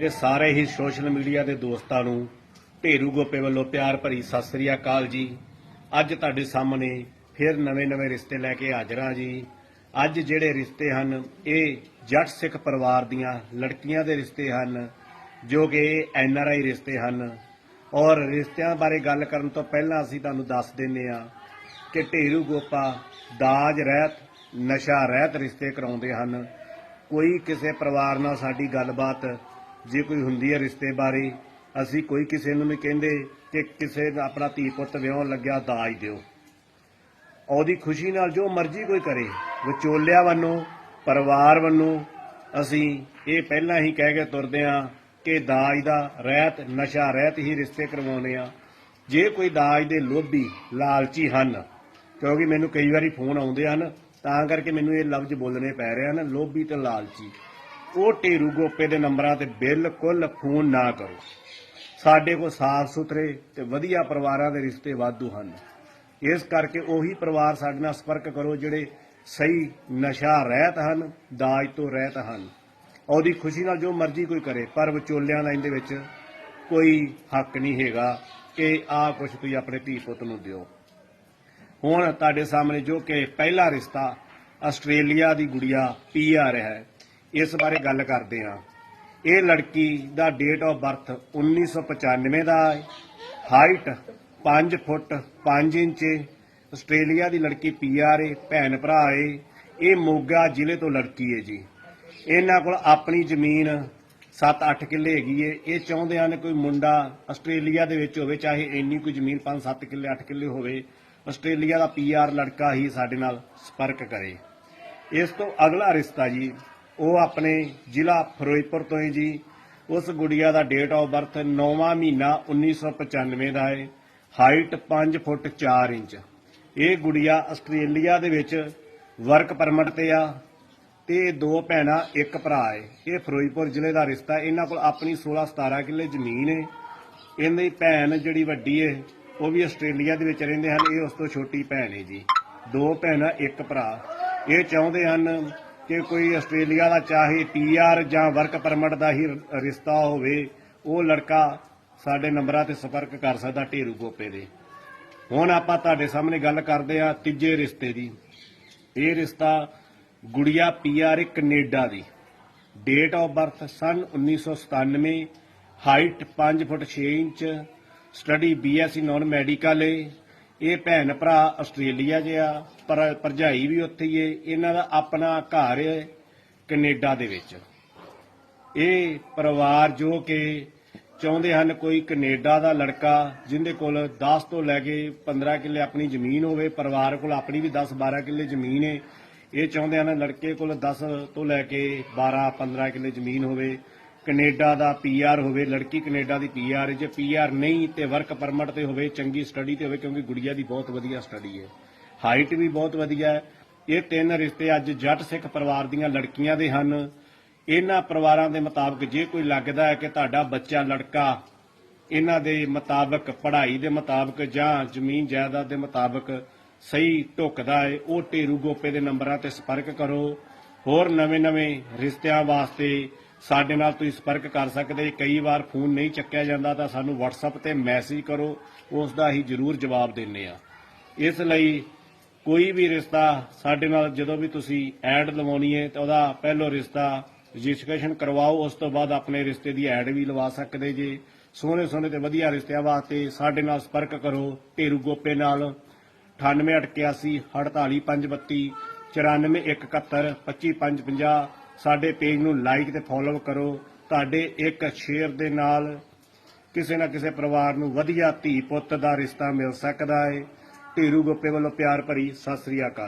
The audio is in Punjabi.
ਮੇਰੇ ਸਾਰੇ ਹੀ ਸੋਸ਼ਲ ਮੀਡੀਆ ਦੇ ਦੋਸਤਾਂ ਨੂੰ ਢੇਰੂ ਗੋਪੇ ਵੱਲੋਂ ਪਿਆਰ ਭਰੀ ਸਤਿ ਸ੍ਰੀ ਅਕਾਲ ਜੀ। ਅੱਜ ਤੁਹਾਡੇ ਸਾਹਮਣੇ ਫਿਰ ਨਵੇਂ-ਨਵੇਂ ਰਿਸ਼ਤੇ ਲੈ ਕੇ ਹਾਜ਼ਰ ਹਾਂ ਜੀ। ਅੱਜ ਜਿਹੜੇ ਰਿਸ਼ਤੇ ਹਨ, ਇਹ ਜੱਟ ਸਿੱਖ ਪਰਿਵਾਰ ਦੀਆਂ ਲੜਕੀਆਂ ਦੇ ਰਿਸ਼ਤੇ ਹਨ, ਜੋ ਕਿ ਐਨ ਆਰ ਆਈ ਰਿਸ਼ਤੇ ਹਨ। ਔਰ ਰਿਸ਼ਤਿਆਂ ਬਾਰੇ ਗੱਲ ਕਰਨ ਤੋਂ ਪਹਿਲਾਂ ਅਸੀਂ ਤੁਹਾਨੂੰ ਦੱਸ ਦਿੰਨੇ ਆ ਕਿ ਢੇਰੂ ਗੋਪਾ ਦਾਜ ਰਹਿਤ, ਨਸ਼ਾ ਰਹਿਤ ਰਿਸ਼ਤੇ ਕਰਾਉਂਦੇ ਹਨ। ਕੋਈ ਕਿਸੇ ਪਰਿਵਾਰ ਨਾਲ ਸਾਡੀ ਗੱਲਬਾਤ ਜੇ ਕੋਈ ਹੁੰਦੀ ਹੈ ਰਿਸ਼ਤੇ ਬਾਰੇ, ਅਸੀਂ ਕੋਈ ਕਿਸੇ ਨੂੰ ਨਹੀਂ ਕਹਿੰਦੇ ਕਿ ਕਿਸੇ ਦਾ ਆਪਣਾ ਧੀ ਪੁੱਤ ਵਿਆਹਣ ਲੱਗਿਆ ਦਾਜ ਦਿਓ। ਉਹਦੀ ਖੁਸ਼ੀ ਨਾਲ ਜੋ ਮਰਜ਼ੀ ਕੋਈ ਕਰੇ, ਵਿਚੋਲਿਆਂ ਵੱਲੋਂ, ਪਰਿਵਾਰ ਵੱਲੋਂ, ਅਸੀਂ ਇਹ ਪਹਿਲਾਂ ਹੀ ਕਹਿ ਕੇ ਤੁਰਦੇ ਹਾਂ ਕਿ ਦਾਜ ਦਾ ਰਹਿਤ, ਨਸ਼ਾ ਰਹਿਤ ਹੀ ਰਿਸ਼ਤੇ ਕਰਵਾਉਣੇ ਆ ਜੇ ਕੋਈ ਦਾਜ ਦੇ ਲੋਭੀ ਲਾਲਚੀ ਹਨ, ਕਿਉਂਕਿ ਮੈਨੂੰ ਕਈ ਵਾਰੀ ਫੋਨ ਆਉਂਦੇ ਹਨ, ਤਾਂ ਕਰਕੇ ਮੈਨੂੰ ਇਹ ਲਫ਼ਜ਼ ਬੋਲਣੇ ਪੈ ਰਹੇ ਹਨ, ਲੋਭੀ ਤੇ ਲਾਲਚੀ। ਉਹ ਢੇਰੂ ਗੋਪੇ ਦੇ ਨੰਬਰਾਂ ਤੇ ਬਿਲਕੁਲ ਫੋਨ ਨਾ ਕਰੋ। ਸਾਡੇ ਕੋਲ ਸਾਫ਼ ਸੁਥਰੇ ਤੇ ਵਧੀਆ ਪਰਿਵਾਰਾਂ ਦੇ ਰਿਸ਼ਤੇ ਵਾਧੂ ਹਨ। ਇਸ ਕਰਕੇ ਉਹੀ ਪਰਿਵਾਰ ਸਾਡੇ ਨਾਲ ਸੰਪਰਕ ਕਰੋ ਜਿਹੜੇ ਸਹੀ ਨਸ਼ਾ ਰਹਿਤ ਹਨ, ਦਾਜ ਤੋਂ ਰਹਿਤ ਹਨ। ਉਹਦੀ ਖੁਸ਼ੀ ਨਾਲ ਜੋ ਮਰਜ਼ੀ ਕੋਈ ਕਰੇ, ਪਰ ਵਿਚੋਲਿਆਂ ਦਾ ਇਹਦੇ ਵਿੱਚ ਕੋਈ ਹੱਕ ਨਹੀਂ ਹੈਗਾ ਕਿ ਆਹ ਕੁਝ ਤੁਸੀਂ ਆਪਣੇ ਧੀ ਪੁੱਤ ਨੂੰ ਦਿਓ। ਹੁਣ ਤੁਹਾਡੇ ਸਾਹਮਣੇ ਜੋ ਕਿ ਪਹਿਲਾ ਰਿਸ਼ਤਾ ਆਸਟ੍ਰੇਲੀਆ ਦੀ ਗੁੜੀਆ ਪੀ ਆ ਰਿਹਾ ਹੈ। ਇਸ ਬਾਰੇ ਗੱਲ ਕਰਦੇ ਹਾਂ। ਇਹ ਲੜਕੀ ਦਾ ਡੇਟ ਆਫ ਬਰਥ 1995 ਦਾ ਹੈ। ਹਾਈਟ 5 ਫੁੱਟ 5 ਇੰਚ ਹੈ। ਆਸਟ੍ਰੇਲੀਆ ਦੀ ਲੜਕੀ ਪੀਆਰ ਹੈ, ਭੈਣ ਭਰਾ ਹੈ। ਇਹ ਮੋਗਾ ਜ਼ਿਲ੍ਹੇ ਤੋਂ ਲੜਕੀ ਹੈ ਜੀ। ਇਹਨਾਂ ਕੋਲ ਆਪਣੀ ਜ਼ਮੀਨ 7-8 ਕਿੱਲੇ ਹੈਗੀ ਏ ਇਹ ਚਾਹੁੰਦੇ ਹਨ ਕੋਈ ਮੁੰਡਾ ਆਸਟ੍ਰੇਲੀਆ ਦੇ ਵਿੱਚ ਹੋਵੇ, ਚਾਹੇ ਇੰਨੀ ਕੋਈ ਜ਼ਮੀਨ 5-7 ਕਿੱਲੇ 8 ਕਿੱਲੇ ਹੋਵੇ, ਆਸਟ੍ਰੇਲੀਆ ਦਾ ਪੀਆਰ ਲੜਕਾ ਹੀ ਸਾਡੇ ਨਾਲ ਸੰਪਰਕ ਕਰੇ। ਇਸ ਤੋਂ ਅਗਲਾ ਰਿਸ਼ਤਾ ਜੀ ਉਹ ਆਪਣੇ ਜ਼ਿਲ੍ਹਾ ਫਿਰੋਜ਼ਪੁਰ ਤੋਂ ਹੈ ਜੀ। ਉਸ ਗੁੜੀਆ ਦਾ ਡੇਟ ਆਫ ਬਰਥ 9ਵਾਂ ਮਹੀਨਾ 1995 ਦਾ ਹੈ ਹਾਈਟ 5 ਫੁੱਟ 4 ਇੰਚ। ਇਹ ਗੁੜੀਆ ਆਸਟ੍ਰੇਲੀਆ ਦੇ ਵਿੱਚ ਵਰਕ ਪਰਮਿਟ ਤੇ ਆ ਤੇ ਦੋ ਭੈਣਾਂ, ਇੱਕ ਭਰਾ ਹੈ ਇਹ ਫਿਰੋਜ਼ਪੁਰ ਜ਼ਿਲ੍ਹੇ ਦਾ ਰਿਸ਼ਤਾ ਇਹਨਾਂ ਕੋਲ ਆਪਣੀ 16 17 ਕਿੱਲੇ ਜ਼ਮੀਨ ਹੈ ਇਹਦੀ ਭੈਣ ਜਿਹੜੀ ਵੱਡੀ ਹੈ ਉਹ ਵੀ ਆਸਟ੍ਰੇਲੀਆ ਦੇ ਵਿੱਚ ਰਹਿੰਦੇ ਹਨ। ਇਹ ਉਸ ਤੋਂ ਛੋਟੀ ਭੈਣ ਹੈ ਜੀ। ਦੋ ਭੈਣਾਂ, ਇੱਕ ਭਰਾ। ਇਹ ਚਾਹੁੰਦੇ ਹਨ ਕਿ ਕੋਈ ਆਸਟ੍ਰੇਲੀਆ ਦਾ ਚਾਹੇ ਪੀਆਰ ਜਾਂ ਵਰਕ ਪਰਮਿਟ ਦਾ ਹੀ ਰਿਸ਼ਤਾ ਹੋਵੇ, ਉਹ ਲੜਕਾ ਸਾਡੇ ਨੰਬਰਾਂ ਤੇ ਸੰਪਰਕ ਕਰ ਸਕਦਾ ਢੇਰੂ ਗੋਪੇ ਦੇ। ਹੁਣ ਆਪਾਂ ਤੁਹਾਡੇ ਸਾਹਮਣੇ ਗੱਲ ਕਰਦੇ ਆ ਤੀਜੇ ਰਿਸ਼ਤੇ ਦੀ। ਇਹ ਰਿਸ਼ਤਾ ਗੁੜੀਆ ਪੀਆਰ ਕੈਨੇਡਾ ਦੀ। ਡੇਟ ਆਫ ਬਰਥ ਸਨ 1997 height 5 feet 6 inch study BSc non medical ਏ ਇਹ ਭੈਣ ਭਰਾ ਆਸਟ੍ਰੇਲੀਆ 'ਚ ਆ ਪਰ ਭਰਜਾਈ ਵੀ ਉੱਥੇ ਹੀ ਏ, ਇਹਨਾਂ ਦਾ ਆਪਣਾ ਘਰ ਏ ਕੈਨੇਡਾ ਦੇ ਵਿੱਚ। ਇਹ ਪਰਿਵਾਰ ਜੋ ਕਿ ਚਾਹੁੰਦੇ ਹਨ ਕੋਈ ਕੈਨੇਡਾ ਦਾ ਲੜਕਾ, ਜਿੰਦੇ ਕੋਲ 10 ਤੋਂ ਲੈ ਕੇ 15 ਕਿੱਲੇ ਆਪਣੀ ਜ਼ਮੀਨ ਹੋਵੇ, ਪਰਿਵਾਰ ਕੋਲ ਆਪਣੀ ਵੀ 10 12 ਕਿੱਲੇ ਜ਼ਮੀਨ ਏ, ਇਹ ਚਾਹੁੰਦੇ ਹਨ ਲੜਕੇ ਕੋਲ 10 ਤੋਂ ਲੈ ਕੇ 12 15 ਕਿੱਲੇ ਜ਼ਮੀਨ ਹੋਵੇ। ਕੈਨੇਡਾ ਦਾ ਪੀਆਰ ਹੋਵੇ, ਲੜਕੀ ਕੈਨੇਡਾ ਦੀ ਪੀਆਰ ਜੇ ਪੀਆਰ ਨਹੀਂ ਤੇ ਵਰਕ ਪਰਮਿਟ ਤੇ ਹੋਵੇ, ਚੰਗੀ ਸਟੱਡੀ ਤੇ ਹੋਵੇ, ਕਿਉਂਕਿ ਗੁੜੀਆ ਦੀ ਬਹੁਤ ਵਧੀਆ ਸਟੱਡੀ ਹੈ। ਹਾਈਟ ਵੀ ਬਹੁਤ ਵਧੀਆ ਹੈ। ਇਹ ਤਿੰਨ ਰਿਸ਼ਤੇ ਅੱਜ ਜੱਟ ਸਿੱਖ ਪਰਿਵਾਰ ਦੀਆਂ ਲੜਕੀਆਂ ਦੇ ਹਨ। ਇਹਨਾਂ ਪਰਿਵਾਰਾਂ ਦੇ ਮੁਤਾਬਕ ਜੇ ਕੋਈ ਲੱਗਦਾ ਹੈ ਕਿ ਤੁਹਾਡਾ ਬੱਚਾ ਲੜਕਾ, ਇਹਨਾਂ ਦੇ ਮੁਤਾਬਕ, ਪੜ੍ਹਾਈ ਦੇ ਮੁਤਾਬਕ ਜਾਂ ਜ਼ਮੀਨ ਜਾਇਦਾਦ ਦੇ ਮੁਤਾਬਕ ਸਹੀ ਢੁੱਕਦਾ ਹੈ, ਉਹ ਢੇਰੂ ਗੋਪੇ ਦੇ ਨੰਬਰਾਂ ਤੇ ਸੰਪਰਕ ਕਰੋ। ਹੋਰ ਨਵੇਂ-ਨਵੇਂ ਰਿਸ਼ਤਿਆਂ ਵਾਸਤੇ ਸਾਡੇ ਨਾਲ ਤੁਸੀਂ ਸੰਪਰਕ ਕਰ ਸਕਦੇ, ਕਈ ਵਾਰ ਫੋਨ ਨਹੀਂ ਚੱਕਿਆ ਜਾਂਦਾ ਤਾਂ ਸਾਨੂੰ WhatsApp ਤੇ ਮੈਸੇਜ ਕਰੋ ਉਸ ਦਾ ਹੀ ਜ਼ਰੂਰ ਜਵਾਬ ਦਿੰਨੇ ਆ ਇਸ ਲਈ ਕੋਈ ਵੀ ਰਿਸ਼ਤਾ ਸਾਡੇ ਨਾਲ ਜਦੋਂ ਵੀ ਤੁਸੀਂ ਐਡ ਲਵਾਉਣੀ ਹੈ ਤਾਂ ਉਹਦਾ ਪਹਿਲੋ ਰਿਸ਼ਤਾ ਰਜਿਸਟ੍ਰੇਸ਼ਨ ਕਰਵਾਓ, ਉਸ ਤੋਂ ਬਾਅਦ ਆਪਣੇ ਰਿਸ਼ਤੇ ਦੀ ਐਡ ਵੀ ਲਵਾ ਸਕਦੇ ਜੇ। ਸੋਹਣੇ ਸੋਹਣੇ ਤੇ ਵਧੀਆ ਰਿਸ਼ਤਿਆਂ ਵਾਸਤੇ ਸਾਡੇ ਨਾਲ ਸੰਪਰਕ ਕਰੋ, ਢੇਰੂ ਗੋਪੇ ਨਾਲ। 9881 48532 94171 25550 ਸਾਡੇ ਪੇਜ ਨੂੰ ਲਾਈਕ ਤੇ ਫੋਲੋ ਕਰੋ। ਤੁਹਾਡੇ ਇੱਕ ਸ਼ੇਅਰ ਦੇ ਨਾਲ ਕਿਸੇ ਨਾ ਕਿਸੇ ਪਰਿਵਾਰ ਨੂੰ ਵਧੀਆ ਧੀ ਪੁੱਤ ਦਾ ਰਿਸ਼ਤਾ ਮਿਲ ਸਕਦਾ ਹੈ ਢੇਰੂ ਗੋਪੇ ਵੱਲੋਂ ਪਿਆਰ ਭਰੀ ਸਤਿ ਸ੍ਰੀ ਅਕਾਲ।